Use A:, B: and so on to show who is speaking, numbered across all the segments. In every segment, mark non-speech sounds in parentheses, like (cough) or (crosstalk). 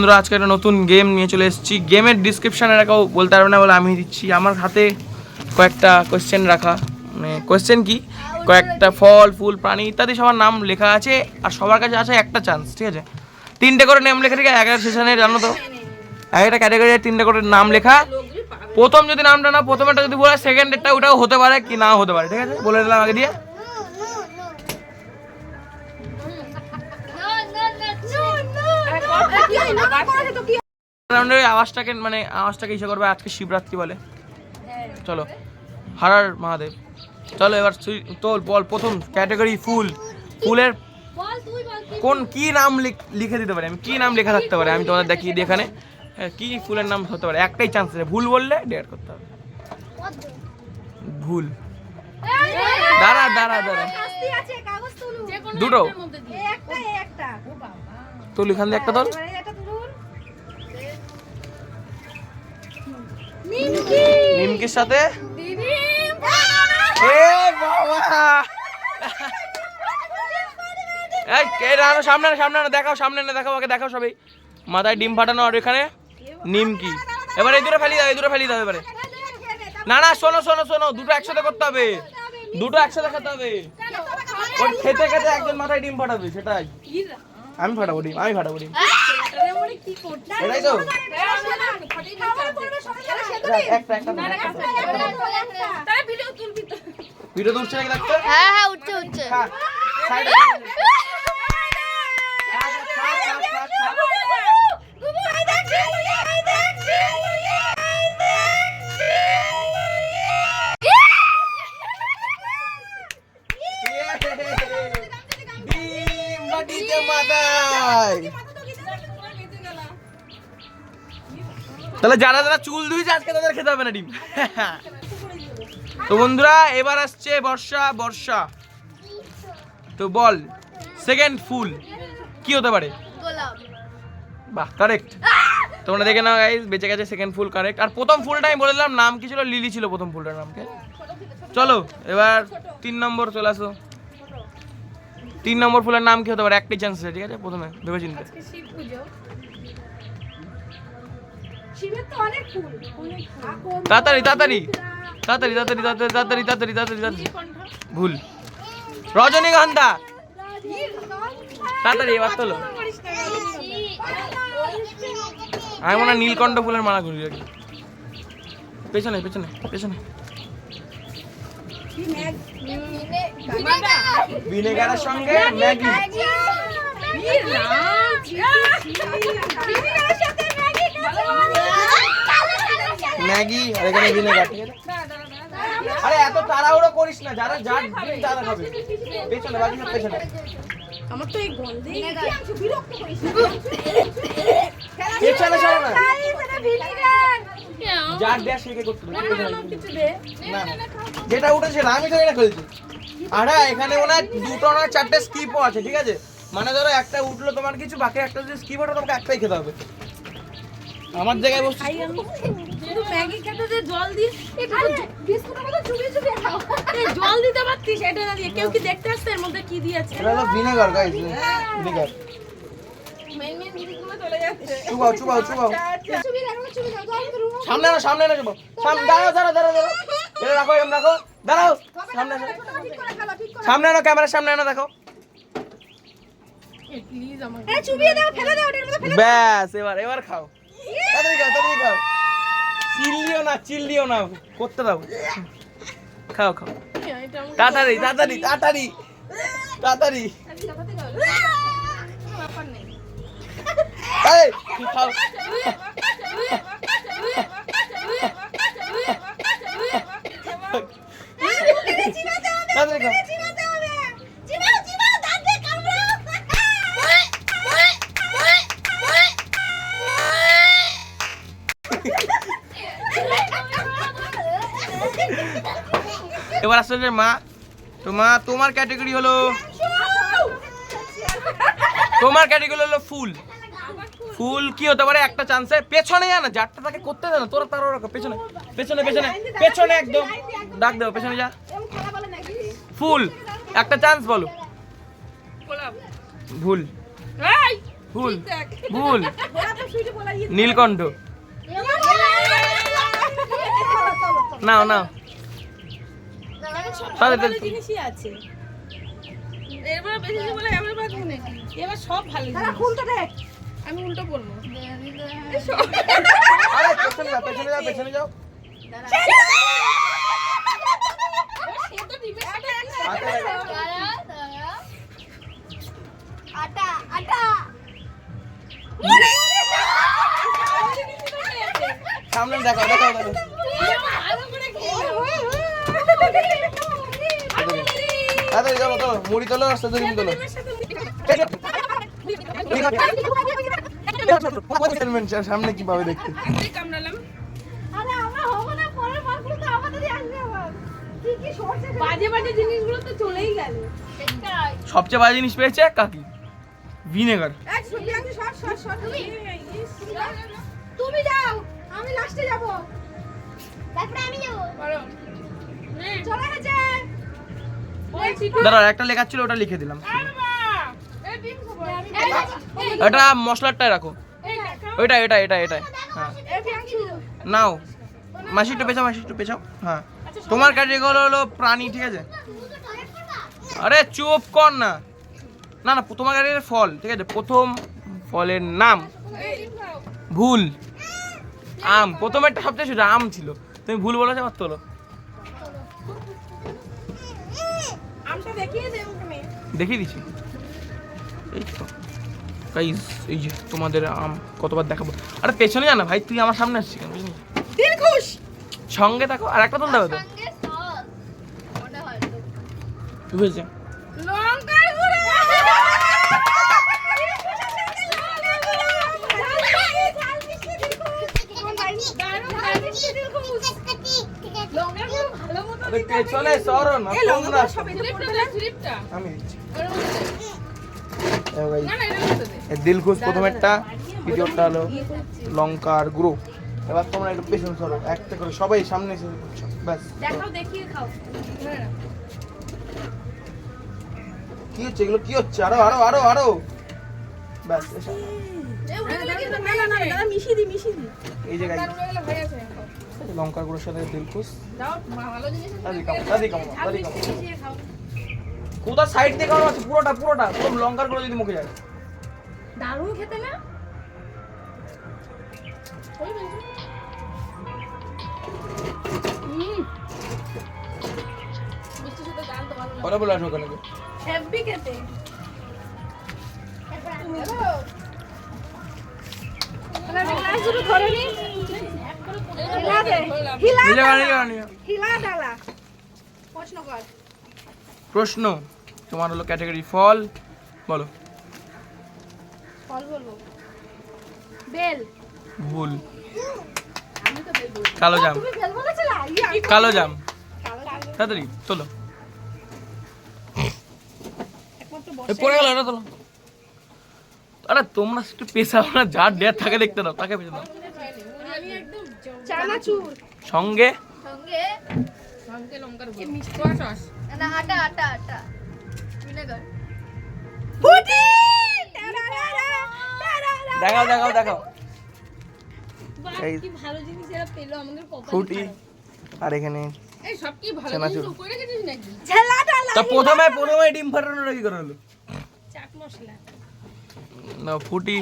A: বন্ধুরা, আজকে একটা নতুন গেম নিয়ে চলে এসেছি। গেমের ডিসক্রিপশানে রাখাও বলতে পারবে না বলে আমি দিচ্ছি। আমার হাতে কয়েকটা কোয়েশ্চেন রাখা। মানে কোয়েশ্চেন কি? কয়েকটা ফল, ফুল, প্রাণী ইত্যাদি সবার নাম লেখা আছে আর সবার কাছে আছে একটা চান্স ঠিক আছে? তিনটে করে নেম লেখা এক একটা সেশনে জানো তো? একটা ক্যাটাগরি তিনটে করে নাম লেখা। প্রথম যদি নামটা না প্রথমেরটা যদি বলে সেকেন্ডেরটা ওটাও হতে পারে কি নাও হতে পারে, ঠিক আছে? বলে দিলাম আগে দিয়ে। রাউন্ডের আওয়াজটাকে মানে আওয়াজটাকে ইসে করবে আজকে শিবরাত্রি বলে। চলো হারার মহাদেব। চলো এবার সুই- তোল বল প্রথম ক্যাটাগরি ফুল। ফুলের কোন কি নাম লিখে দিতে পারি? আমি কি নাম লেখা থাকতে পারে? আমি তোমাদের দেখিয়ে দিই এখানে। হ্যাঁ, কি ফুলের নাম হতে পারে? একটাই চান্স আছে। ভুল বললে ডেয়ার করতে হবে। ভুল। দাঁড়া দাঁড়া দাঁড়া। দুটো। তোল এখান দিয়ে একটা তোল। নিমকির সাথে? এ বাবা। এই কে রানো সামনে সামনে দেখাও সামনে না দেখাও আগে দেখাও সবাই। মাথায় ডিম ফাটানো আর এখানে নিমকি। এবার এই দুটো ফেলি দাও এই দুটো ফেলি দাও এবারে। না না শোনো শোনো শোনো দুটো একসাথে করতে হবে। দুটো একসাথে খেতে হবে। ওর খেতে খেতে একজন মাথায় ডিম ফাটাবে সেটাই। আমি ফাটাবো ডিম আমি ফাটাবো ডিম। ভিডিও তুলছে নাকি দেখতে
B: হ্যাঁ হ্যাঁ উঠছে উঠছে
A: খা তাহলে যারা যারা চুল ধুইছে আজকে তাদের খেতে হবে না ডিম। তো বন্ধুরা এবার আসছে বর্ষা বর্ষা। তো বল সেকেন্ড ফুল কি হতে পারে? বাহ কারেক্ট তোমরা দেখে নাও গাইস বেঁচে গেছে সেকেন্ড ফুল কারেক্ট আর প্রথম ফুলটা আমি বলে দিলাম নাম কি ছিল? লিলি ছিল প্রথম ফুলটার নামকে চলো এবার তিন নম্বর চলে আসো। তিন নম্বর ফুলের নাম কি হতে পারে? একটাই চান্স আছে ঠিক আছে? প্রথমে ভেবে চিনতে তাড়াতাড়ি তাড়াতাড়ি। তাড়াতাড়ি তাড়াতাড়ি তাড়াতাড়ি তাড়াতাড়ি তাড়াতাড়ি ভুল। রজনীগন্ধা। তাড়াতাড়ি এবার তোলো। আমি মনে হয় নীলকণ্ঠ ফুলের মালা ঘুরি রাখি। পেছনে পেছনে পেছনে। সঙ্গে ম্যাগি। ম্যাগি আর এখানে ভিনেগার। ঠিক আছে আরে এত তাড়াহুড়ো করিস না যারা যার দিন তারা খাবে। পেছনে সব পেছনে। পেছনে সরো না। যার দেয়া সেকে করতে না না। যেটা উঠেছে সেটা আমি তো এটা খেলছি। আর হ্যাঁ এখানে মনে হয় দুটো না চারটে স্কিপও আছে ঠিক আছে? মানে ধরো একটা উঠল তোমার কিছু বাকি একটা যদি স্কিপ ওঠে তোমাকে একটাই খেতে হবে। আমার জায়গায় বসে আমি শুধু ম্যাগি খেতে যে
C: জল দিস এটা বিস্কুটের মধ্যে চুবিয়ে চুবিয়ে খাও। এই জল দিতে পারতিস এটা না দিয়ে। কেউ কি দেখতে আসছে এর মধ্যে কি দিয়েছে?
A: এটা হলো ভিনেগার গাইস হ্যাঁ। ভিনেগার। যাচ্ছে। চুবাও চুবাও চুবাও। আচ্ছা, আচ্ছা। চুবি রাখো চুবি সামনে না সামনে না সামনে দাঁড়াও। দাঁড়াও দাঁড়াও এটা রাখো রাখো। দাঁড়াও। সামনে সামনে না ক্যামেরার সামনে না দেখো। ব্যাস এবার এবার খাও। তাড়াতাড়ি খাও তাড়াতাড়ি খাও। চিল্লিও না চিল্লিও না। করতে দাও। খাও খাও। তাড়াতাড়ি তাড়াতাড়ি তাড়াতাড়ি। তাড়াতাড়ি। খাও। তাড়াতাড়ি খাও। এবার আসলে যে মা তো মা তোমার ক্যাটাগরি হলো তোমার ক্যাটাগরি হলো ফুল। ফুল কি হতে পারে? একটা চান্সে পেছনে যা না যারটা তাকে করতে দে না তোরা তার রাখো পেছনে পেছনে পেছনে পেছনে একদম। ডাক দাও পেছনে যা। ফুল একটা চান্স বলো। ভুল। ভুল। ভুল। নীলকণ্ঠ। নাও নাও। তাহলে
C: জিনিসই আছে। এবার বেশি কিছু বলে এবার বাদ মনে এবার সব ভালো জিনিস। উল্টো দেখ। আমি উল্টো বলব
A: আরে পেছনে যাও পেছনে যাও পেছনে যাও। দেখো দেখো দেখো।
C: করে
A: চলো তোলো মুড়ি তোলো সদরি তোলো সামনে কি পাবে দেখতে
C: কামড়ালাম
B: আরে আমরা হব না পরের মাসগুলো তো আমাদেরই আসবে আবার কি কি সরষে
C: বাজে বাজে জিনিসগুলো তো চলেই গেল।
B: সেটাই
A: সবচেয়ে বাজে জিনিস পেয়েছে কাকি ভিনেগার।
B: লাস্টে যাব তারপরে আমি যাব চলে গেছে
A: দাঁড়া একটা লেখা ছিল ওটা লিখে দিলাম এটা মশলাটাই রাখো ওইটা এটা এটা এটা হ্যাঁ নাও মাসি একটু পেছাও মাসি একটু পেছাও হ্যাঁ তোমার ক্যাটাগরি হলো প্রাণী ঠিক আছে আরে চুপ কর না না না তোমার ক্যাটাগরি ফল ঠিক আছে প্রথম ফলের নাম ভুল আম প্রথমেরটা সবচেয়ে ছোট আম ছিল। তুমি ভুল বলেছ আমার তোলো।
C: দেখিয়ে
A: দিচ্ছি। এই তো। গাইস এই যে তোমাদের আম কতবার দেখাবো। আরে পেছনে জানা ভাই তুই আমার সামনে আসছিস কেন বুঝলি?
C: দিল খুশ
A: সঙ্গে থাকো আর একটা তুলতে হবে তো।
B: সঙ্গে সস তো।
A: কি হয়েছে?
C: লঙ্কার মতো
A: আরে পেছনে না
C: এই
A: তোমরা
C: লঙ্কা সব এটা স্লিপটা
A: আমি দিচ্ছি। দিলখুশ প্রথমেরটা দ্বিতীয়টা হলো লঙ্কার গুঁড়ো। এবার তোমরা একটু পেছনে সরো একটা করে সবাই সামনে এসে করছ ব্যাস।
C: দেখাও দেখিয়ে খাও।
A: কি হচ্ছে এগুলো কি হচ্ছে? আরও আরও আরও আরও। ব্যাস এসো।
C: না না না দাদা মিশিয়ে দি মিশিয়ে দি
A: এই যে লঙ্কার গুঁড়োর সাথে
C: খাও
A: কোথা সাইড থেকে খাওয়ানো আছে পুরোটা পুরোটা। পুরো লঙ্কার গুঁড়ো যদি মুখে যায়।
C: দারুণ খেতে না।
A: কথা বলে আসো ওখানে।
C: খেতে। আমি প্রশ্ন
A: তোমার হলো ক্যাটাগরি ফল বলো।
C: ফল বলব। বেল।
A: ভুল। কালো জাম। কালো জাম। তাড়াতাড়ি তোলো।
C: একমাত্র
A: এ,
C: বর্ষায়
A: পড়ে গেল এটা তোলো। আরে তোমরা একটু পেশাও না যার ডেট থাকে দেখতে দাও তাকে
C: আমি একদম চানাচুর।
A: সঙ্গে?
B: সঙ্গে?
C: সঙ্গে লঙ্কার গুঁড়ো। মিষ্টি সস।
B: না আটা আটা আটা। ভিনেগার।
C: ফুটি
A: দেখাও দেখাও দেখাও।
C: ভালো জিনিস এরা পেল আমাদের কপাল
A: আর এখানে
C: এই সব কি ভালো জিনিস লুকিয়ে রেখেছিস নাকি? ঝেলা
A: প্রথমে প্রথমে ডিম ফাটানোটা কি করে হলো
C: চাট মশলা।
A: না ফুটি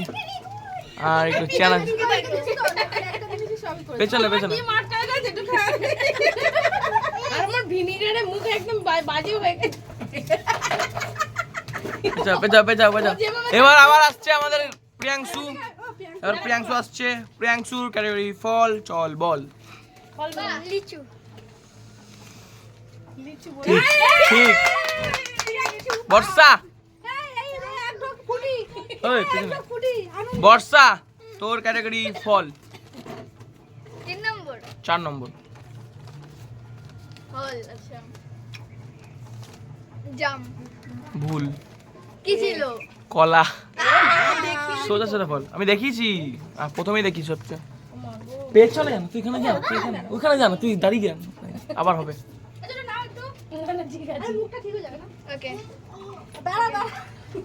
A: আর একটু চানা পেছনে
C: ভিনিগারে মুখ একদম বাজে হয়ে গেছে।
A: পেছাও এবার আবার আসছে আমাদের প্রিয়াংশু। এবার প্রিয়াংশু আসছে। প্রিয়াংশুর ক্যাটাগরি ফল চল বল
C: ফল
B: লিচু।
C: লিচু
A: ঠিক ঠিক। বর্ষা। বর্ষা তোর ক্যাটাগরি ফল।
B: তিন নম্বর।
A: চার নম্বর।
B: ফল আচ্ছা। জাম।
A: ভুল।
B: কি ছিল?
A: কলা। সোজা সোজা ফল। আমি দেখিয়েছি। আর প্রথমেই দেখি সবচেয়ে পেছনে জানো তুই এখানে যা তুই এখানে ওখানে জানো তুই দাঁড়িয়ে যান আবার হবে।
C: না, ঠিক আছে।
B: ওকে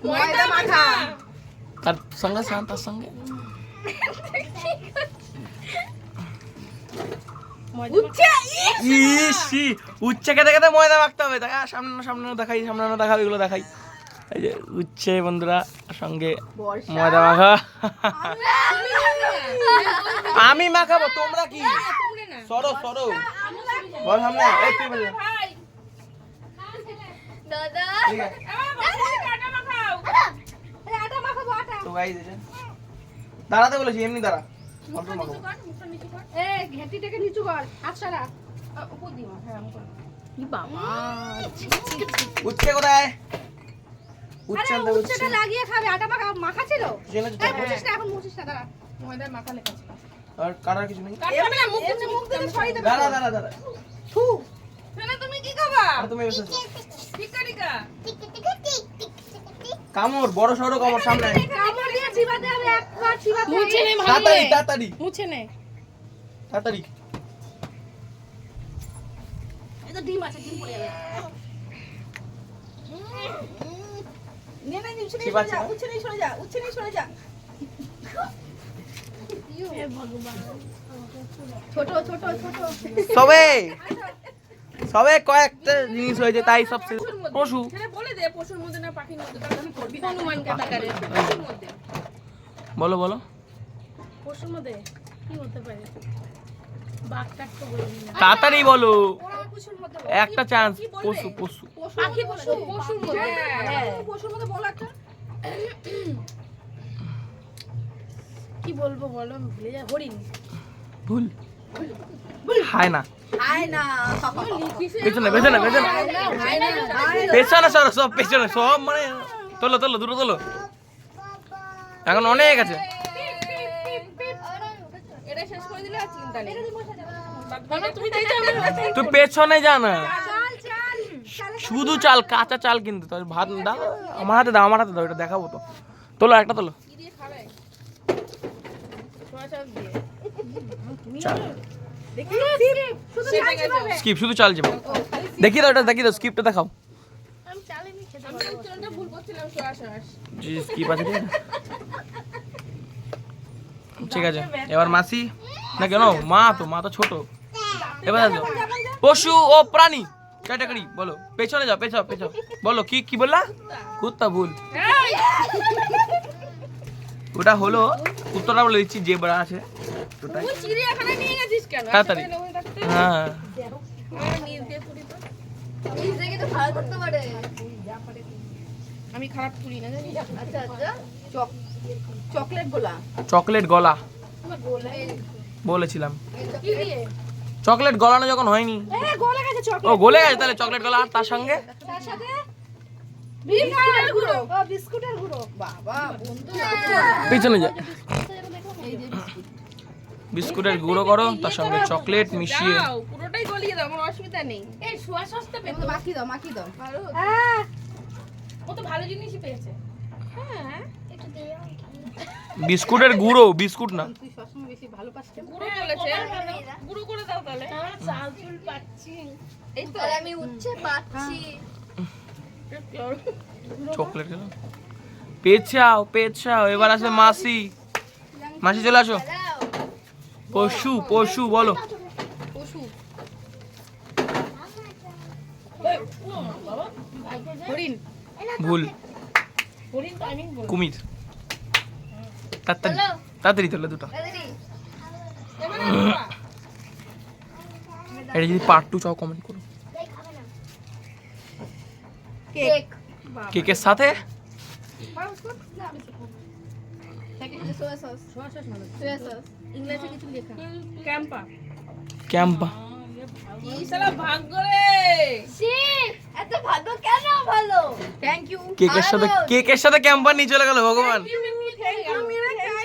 C: ময়দা মাখা।
A: সঙ্গে শান্ত তার সঙ্গে
C: উচ্ছে
A: ইসি উচ্ছে খেতে খেতে ময়দা মাখতে হবে। দেখা সামনে না, সামনে দেখাই সামনে না দেখাও এগুলো দেখাই। এই যে উচ্ছে বন্ধুরা সঙ্গে ময়দা মাখা। আমি মাখাবো তোমরা কি? সরো সরো। বল সামনে এই তুই বল।
B: দাদা
A: ঠিক আছে
C: কাটা মাখাও
B: আরে আটা মাখাবো আটা
A: তো দাঁড়াতে বলেছি এমনি দাঁড়া। অল্প মাখাবো
B: এ ঘেটিটাকে নিচু কর হাত সারা
C: উপর দিমা হ্যাঁ উপর।
B: কি বাবা।
A: উচ্ছে কোথায়?
B: আরে
A: উচ্ছে আনতে উচ্ছে।
B: উচ্ছেটা লাগিয়ে খাবে। আটা মাখা মাখা ছিল
A: জেনে
B: এই মুছিস না এখন মুছিস না দাঁড়া।
C: ময়দা মাখা লেখা ছিল।
A: আর কাটার কিছু নেই।
C: কাটবে না মুখ দিচ্ছে মুখ দিতে ছড়িয়ে দেবে।
A: দাঁড়া দাঁড়া দাঁড়া।
B: থু।
C: না তুমি কি খাবা?
A: আর তুমি বসে
C: টিকা টিকা
A: কামড় বড় সড়ো কামড় সামনে।
B: চিবাতে হবে একবার চিবাতে
C: মুছে নে
A: তাড়াতাড়ি তাড়াতাড়ি।
C: মুছে নে।
A: তাড়াতাড়ি।
B: তো ডিম আছে ডিম পড়ে যাবে।
C: নে না
A: ঠিক আছে
C: উচ্ছে নিয়ে সরে যা উচ্ছে নিয়ে সরে যা।
B: ছোট ছোট ছোট।
A: সবে সবে কয়েকটা জিনিস হয়েছে তাই সব পশু।
C: বলে দে পশুর মধ্যে না পাখির মধ্যে আমি করবি হনুমান কাটাকারে পশুর মধ্যে।
A: বলো বলো।
C: পশুর মধ্যে কি হতে পারে?
A: তাড়াতাড়ি বলো। একটা চান্স পশু পশু।
B: হ্যাঁ।
C: একটা। কি বলব বলো? ভুলে হরিণ।
A: ভুল। হায় না
B: আয়
A: পেছনে পেছনে পেছনে। পেছনে সব পেছনে সব মানে তোলো তোলো দূরে তোলো। এখন অনেক আছে।
C: এটা শেষ করে দিলে আর চিন্তা নেই। বাবা তুমি তাই
A: পেছনে যা না।
B: চাল চাল চাল
A: শুধু চাল কাঁচা চাল কিন্তু। তোর ভাত দাও আমার হাতে দাও আমার হাতে দাও এটা দেখাবো তো। তোলো একটা তোলো।
C: কি দিয়ে খাবে? সোয়া সস দিয়ে।
A: চাল।
C: দেখি
B: শুধু চাল
C: গেছে।
A: স্কিপ শুধু চাল যাব দেখি দাও এটা দেখি দাও স্কিপটা দেখাও।
C: চালে নি খেতে আমি উচ্চারণটা ভুল করছিলাম সোয়া সস।
A: জি স্কিপ আছে ঠিক আছে? এবার মাসি? না কেন মা তো মা তো ছোট। এবার পশু ও প্রাণী ক্যাটাগরি বলো। পেছনে যাও পেছাও পেছাও বলো কি কি বললা? কুত্তা ভুল। ওটা হলো উত্তরটা বলে দিচ্ছি যে বড় আছে তাড়াতাড়ি।
C: থাকতে?
A: হ্যাঁ।
C: আমি খারাপ পুরি না জানি
B: আচ্ছা আচ্ছা। চকলেট গোলা।
A: চকলেট গলা। বলেছিলাম। চকলেট। গলানো যখন হয়নি।
B: এ
A: ও গলে গেছে তাহলে চকলেট গলা আর তার সঙ্গে?
B: তার সাথে বিস্কুটের গুঁড়ো। ও বিস্কুটের গুঁড়ো।
C: বাবা বন্ধু।
A: পিছনে যা।
B: এই যে
A: বিস্কুটের গুঁড়ো করো তার সঙ্গে চকলেট মিশিয়ে।
C: দাও পুরোটাই গলিয়ে দাও আমার অসুবিধা নেই। এই সোয়া সসটা পেতো
B: মাখি দাও মাখি দাও।
C: ভালো
B: হ্যাঁ।
C: ও তো ভালো জিনিসই পেয়েছে। হ্যাঁ।
A: বিস্কুটের গুঁড়ো বিস্কুট না।
B: তুই সবসময় বেশি ভালো কেন?
C: গুঁড়ো বলেছে। গুঁড়ো করে দাও তাহলে। চাল চুল পাচ্ছি। এই তো।
B: আমি উচ্ছে পাচ্ছি।
A: চকলেট খেলো। পেছাও পেছাও এবার আসবে মাসি। মাসি চলে আসো। পশু পশু বলো।
C: পশু
B: হরিণ।
A: ভুল।
C: হরিণ টাইমিং বল
A: কুমির। তাড়াতাড়ি তাড়াতাড়ি তোলো দুটো। এটা যদি পার্ট টু চাও কমেন্ট করো।
B: কেক।
A: কেকের সাথে?
B: সোয়া সস
C: সোয়া সস মানে
B: সোয়া সস
C: ইংলিশে কিছু লেখা। ক্যাম্পা।
A: ক্যাম্পা।
C: কি সালা ভাগ্য রে!
B: এত ভালো কেন ভালো? থ্যাংক ইউ
A: কেকের সাথে কেকের সাথে ক্যাম্পা নিয়ে চলে গেল ভগবান।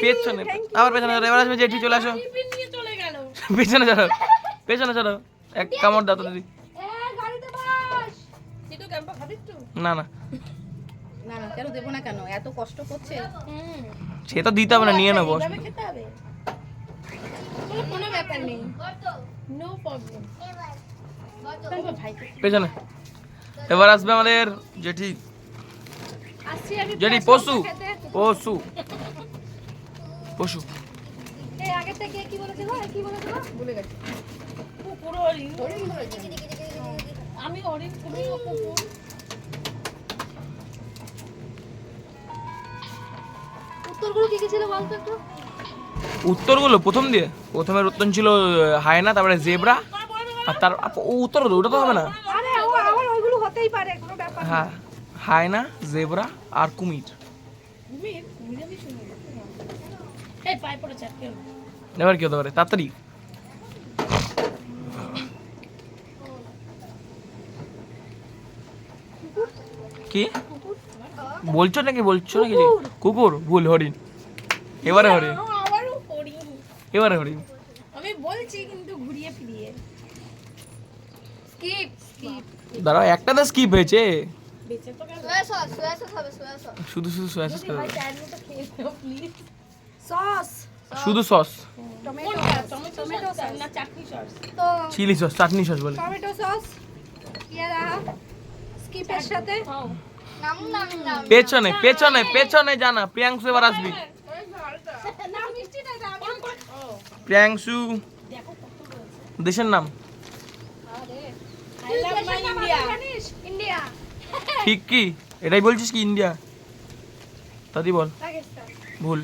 A: পেছনে আবার পেছনে চলো এবার আসবে জেঠি চলে আসো।
C: টিফিন নিয়ে চলে গেল। (laughs)
A: পেছনে চলো পেছনে চলো। এক কামড় দাও তো দিদি।
B: এ গাড়িতে বস।
C: চিটু ক্যাম্পা খাবি একটু।
A: না না।
B: না না কেন দেবো না কেন? এত কষ্ট করছে।
A: সে তো দিতে হবে না নিয়ে নেব।
C: এইভাবে খেতে হবে? কোনো কোনো ব্যাপার নেই। নো প্রবলেম
A: পেছনে। এবার আসবে আমাদের জেঠি।
B: পেঁয়াজ
A: পশু। পশু। পশু।
C: আমি কুকুর
B: উত্তরগুলো কি কি ছিল বলতো একটু?
A: উত্তরগুলো প্রথম দিয়ে। প্রথমের উত্তর ছিল হায়না তারপরে জেব্রা। আর তার ও উত্তর ওটা তো হবে না?
B: আরে ও আমার ওইগুলো হতেই পারে কোনো ব্যাপার না।
A: হ্যাঁ হায়না জেব্রা আর কুমির।
C: কুমির? কুমির আমি শুনি এই পায়ে পড়ে চাটকে
A: এবার কি হতে পারে? তাড়াতাড়ি। কি? বলছো নাকি? বলছো নাকি? কুকুর। ভুল হরিণ। এবারে হরিণ। এবারে হরিণ
C: আমি বলছি কিন্তু ঘুরিয়ে ফিরিয়ে।
B: স্কিপ স্কিপ
A: দাঁড়াও একটা তো স্কিপ হয়েছে। শুধু শুধু সয়া সস
B: সস
A: শুধু সস
B: টমেটো
C: কোনটা? সস চাটনি সস
B: তো
A: চিলি সস চাটনি সস বলে।
B: টমেটো সস স্কিপের সাথে। নাম নাম নাম।
A: পেছনে পেছনে পেছনে জানা প্রিয়াংশু এবার আসবি। প্রিয়াংশু। দেশের নাম?
C: I love my India.
A: ঠিক কি? এটাই বলছিস কি ইন্ডিয়া? তাড়াতাড়ি বল। ভুল।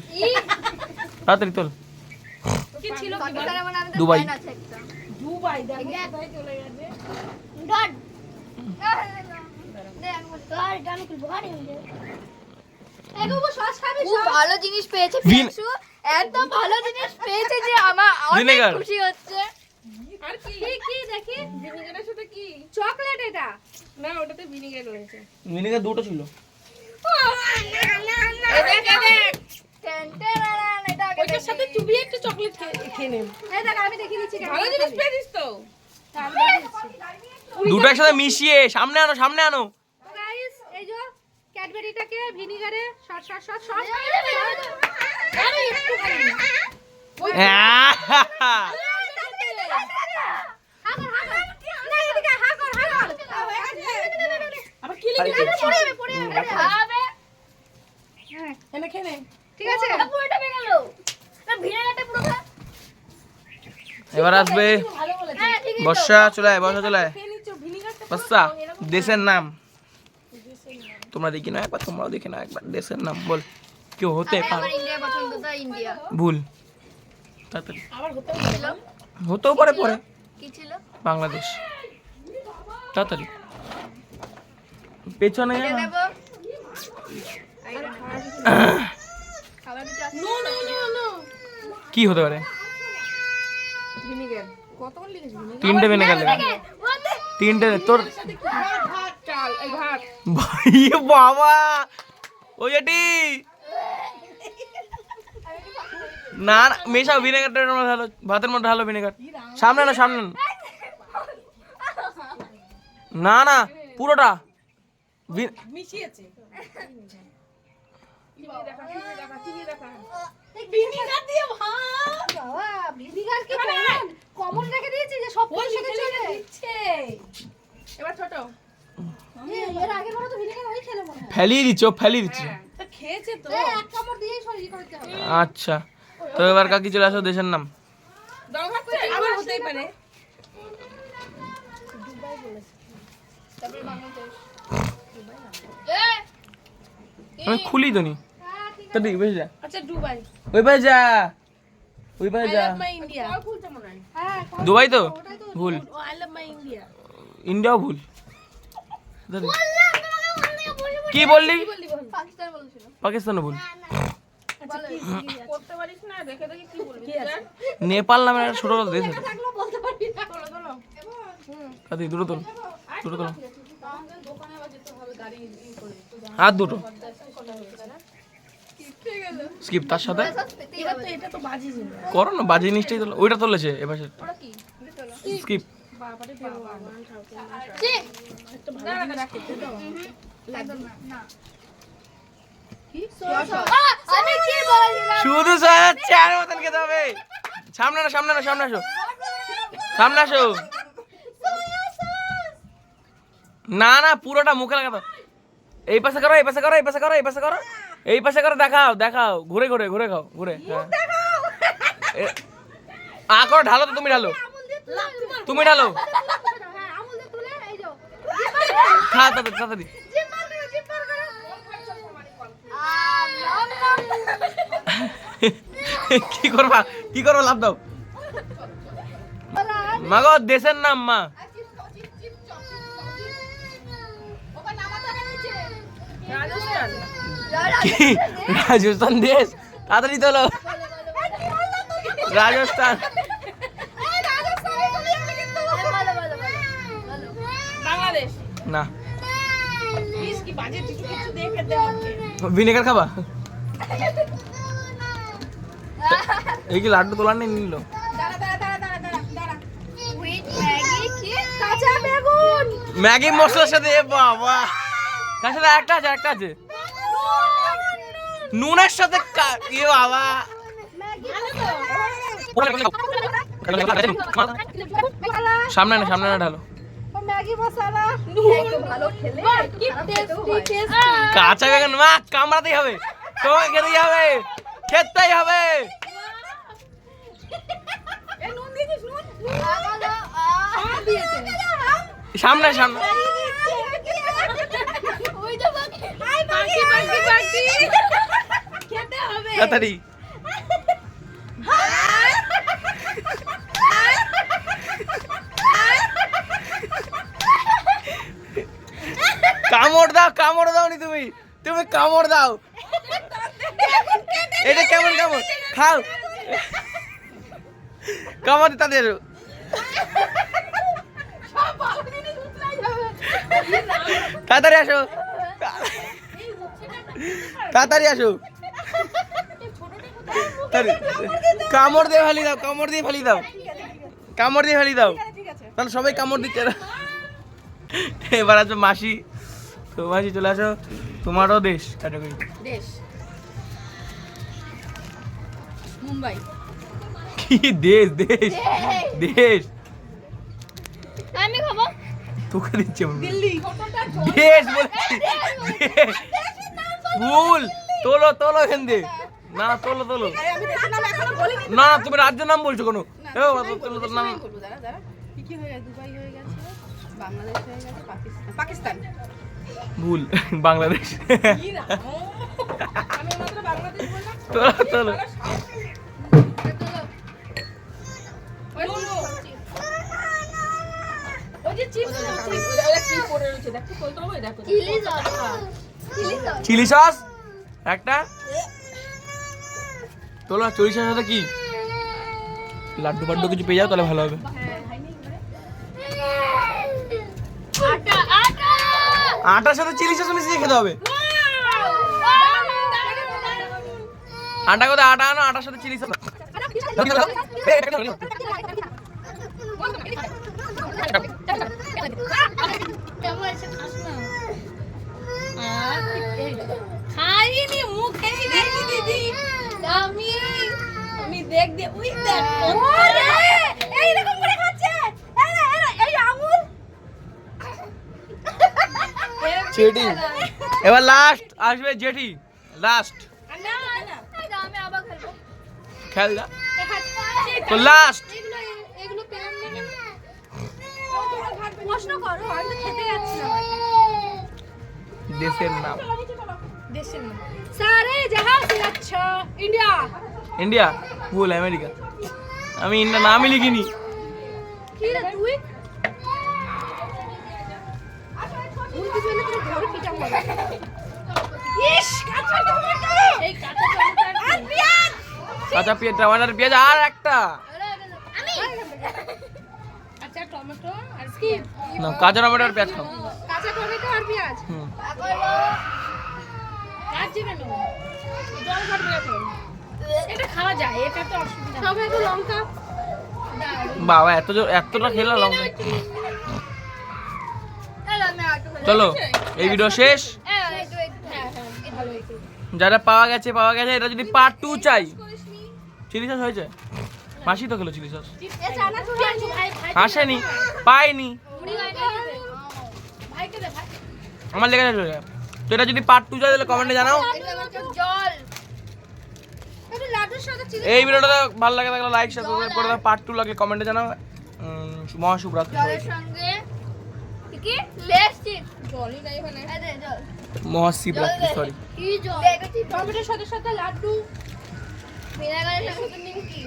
A: তাড়াতাড়ি তোল। দুবাই।
C: দুবাই
B: ভালো জিনিস পেয়েছে এত ভালো জিনিস পেয়েছে যে আমার অনেক খুশি হচ্ছে।
C: আর কি?
B: কি কি দেখি।
C: ভিনিগারের সাথে কি?
B: চকলেট এটা।
C: না ওটাতে ভিনিগার রয়েছে।
A: দুটো ছিল।
C: ওইটার সাথে চুবিয়ে একটু চকলেট খেয়ে নেব
B: এই দেখ আমি দেখিয়ে দিচ্ছি কেমন
C: ভালো জিনিস পেয়েছিস তো?
A: দুটো একসাথে মিশিয়ে সামনে আনো সামনে আনো।
B: ক্যাডবেরিটাকে ভিনিগারে শর্ট শর্ট শর্ট শর্ট আরে একটু হ্যাঁ ঠিক আছে
A: এবার আসবে
B: হ্যাঁ
A: বর্ষা চলে বর্ষা চলে বর্ষা দেশের নাম তোমরা দেখি না একবার তোমরাও দেখে না একবার। দেশের নাম বল। কেউ হতে পারে। ভুল। তাড়াতাড়ি।
C: আবার হতে
B: ছিল?
A: হতেও পারে পরে বাংলাদেশ। তাড়াতাড়ি। পেছনে কি হতে পারে? তিনটে বেনে গেলে তিনটে তোর
C: চাল এই ভাত।
A: ভাই বাবা। ওই এটি না মেশাও ভিনেগারটার মধ্যে ঢালো ভাতের মধ্যে ঢালো ভিনেগার সামনে না সামনে না না পুরোটা।
C: মিশিয়েছে। এবার ছোট।
B: এ, এর আগের বারে তো ভিনিগার ওই খেলে মনে হয়
A: ফেলিয়ে দিচ্ছে ও ফেলিয়ে দিচ্ছে
B: হবে।
A: আচ্ছা তো এবার কাকি চলে আসো দেশের নাম। আমি খুলি তো নি।
B: হ্যাঁ, ঠিক
A: তো বেশ যা।
C: আচ্ছা দুবাই।
A: ওই পাশে যা। ওই
C: আই
A: যা।
C: লাভ মাই ইন্ডিয়া খুলতে মনে হয়
B: হ্যাঁ
A: দুবাই তো? ভুল।
C: ও আই লাভ মাই ইন্ডিয়া
A: ইন্ডিয়াও ভুল। কি বললি?
C: বল?
B: পাকিস্তান বলেছিল
A: পাকিস্তানও ভুল
C: কি করতে পারিস না দেখে দেখে কি বলবি
A: নেপাল নামের একটা ছোট দেশ কাতি দুটো তোল। দুটো তোল। হাত দুটো। স্কিপ তার সাথে? করো না বাজে জিনিসটাই তোলো। ওইটা তুলেছে এবার স্কিপ। শুধু চার মতন খেতে হবে। সামনে না সামনে না সামনে আসো। সামনে আসো। না না পুরোটা মুখে লাগাতো এই পাশে করো এই পাশে করো এই পাশে করো এই পাশে করো। এই পাশে করো দেখাও দেখাও। ঘুরে ঘুরে ঘুরে খাও ঘুরে হ্যাঁ। আ করো ঢালো তো তুমি ঢালো। তুমি ঢালো। কি করবা? কি করব, লাভ দাও। মাগো, দেশের নাম মা।
C: রাজস্থান
A: দেশ। তাড়াতাড়ি তোলো রাজস্থান
C: বাংলাদেশ
A: না
C: প্লিজ কি বাজে কিছু কিছু
A: ভিনেগার খাবা? এই কি লাড্ডু তোলার নেই নিল? ম্যাগি মশলার সাথে এ বাবা। তার সাথে একটা আছে একটা আছে। নুনের সাথে এ বাবা। সামনে না সামনে না ঢালো।
B: ম্যাগি মশলা। ভালো খেলে কি টেস্টি টেস্টি
A: কাঁচা বেগুন মা কামড়াতেই হবে। তোমাকে খেতেই হবে। খেতেই হবে। সামনে সামনে। তাড়াতাড়ি। দাও কামড় দাও নি তুমি। তুমি কামড় দাও। এটা কেমন কেমন খাও। কামড় তাদের। তাড়াতাড়ি আসো। তাড়াতাড়ি আসো। কামড় দিয়ে ফালি দাও, কামড় দিয়ে ফালি দাও। কামড় দিয়ে ফালি দাও। তাহলে সবাই কামড় দিচ্ছে। এবার আছে মাসি। তো চলে আসো। তোমারও দেশ ক্যাটাগরি
C: দেশ। মুম্বাই।
A: কি দেশ দেশ? দেশ।
B: আমি খাব।
A: তোকে দিচ্ছে।
C: দিল্লি।
A: দেশ বলছি ভুল। তোলো তোলো এখান দিয়ে। না তোলো তোলো। না তুমি রাজ্যের নাম বলছো কোনো। নাম।
C: করব দাঁড়া দাঁড়া। কি কি হয়ে গেছে? দুবাই হয়ে গেছে বাংলাদেশ হয়ে গেছে পাকিস্তান। পাকিস্তান।
A: ভুল Bangladesh.
B: Chilli sauce chilli sauce?
A: Chilli sauce একটা? তোলো চিলি সস কি? লাড্ডু ফাড্ডু কিছু পেয়ে যাও তাহলে ভালো হবে। আটার সাথে চিলি সস মিশিয়ে খেতে হবে। আটা কোথায়? আটা আনো আটার সাথে চিলি সস।
C: খাইনি দিদি।
B: আমি
C: আমি দেখ দে উই দেখ
B: ওরে! এই রকম
A: চেডি এবার লাস্ট আসবে জেঠি। লাস্ট খেল তো লাস্ট দেশের নাম।
C: দেশের নাম
A: আমি ইন্ডিয়া নামই লিখিনি।
B: কি রে তুই? কাঁচা টমেটো এই আর পেঁয়াজ
A: আর একটা। কাঁচা টমেটো আর পেঁয়াজ বাবা, এত এতটা খেলা লঙ্কা। চলো, এই ভিডিও শেষ? যারা পাওয়া গেছে পাওয়া গেছে এটা যদি পার্ট টু চাই। চিলি সস হয়েছে? মাসি তো খেলো চিলি সস আসেনি পাইনি। আমার লেগে যাচ্ছে তো এটা যদি পার্ট টু চাই তাহলে কমেন্টে জানাও। এই ভিডিওটা ভালো লাগে থাকলে লাইক সাবস্ক্রাইব করে দাও। পার্ট টু লাগে কমেন্টে জানাও। মহাশুভরাত্রি
D: সঙ্গে কি? লেপস্টিক
C: জলই নাই ওখানে
D: জল।
A: মহাশিব সরি
D: কি জল? টমেটোর সাথে সাথে লাড্ডু। ভিনেগারের সাথে নিমকি।